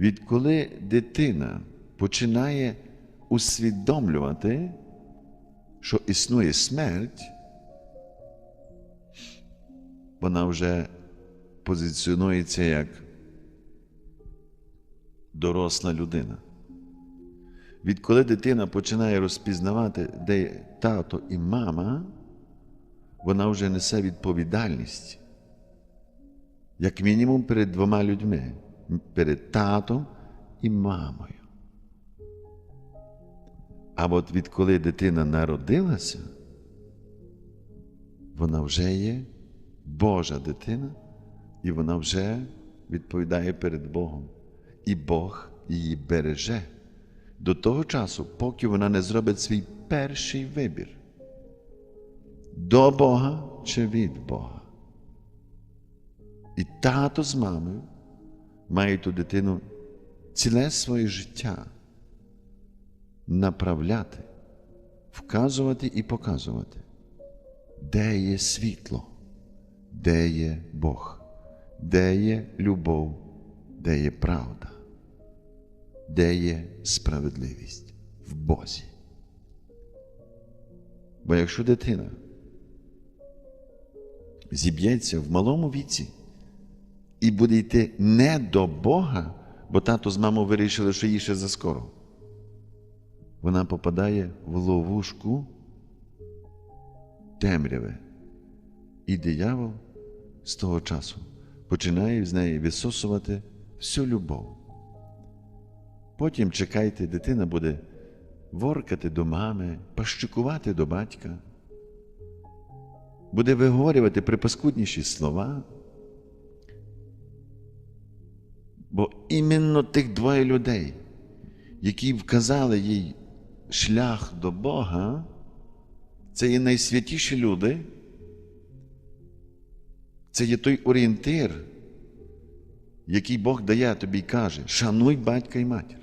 Відколи дитина починає усвідомлювати, що існує смерть, вона вже позиціонується як доросла людина. Відколи дитина починає розпізнавати, де є тато і мама, вона вже несе відповідальність, як мінімум перед двома людьми, перед татом і мамою. А от відколи дитина народилася, вона вже є Божа дитина, і вона вже відповідає перед Богом. І Бог її береже до того часу, поки вона не зробить свій перший вибір до Бога чи від Бога. І тато з мамою мають ту дитину ціле своє життя направляти, вказувати і показувати, де є світло, де є Бог, де є любов, де є правда, де є справедливість в Бозі. Бо якщо дитина зіб'ється в малому віці і буде йти не до Бога, бо тато з мамою вирішили, що їй ще заскоро, вона попадає в ловушку темряви. І диявол з того часу починає з неї висосувати всю любов. Потім чекайте, дитина буде воркати до мами, пащикувати до батька, буде виговорювати припаскудніші слова. Бо іменно тих двоє людей, які вказали їй шлях до Бога, це є найсвятіші люди, це є той орієнтир, який Бог дає тобі і каже: шануй батька і матір.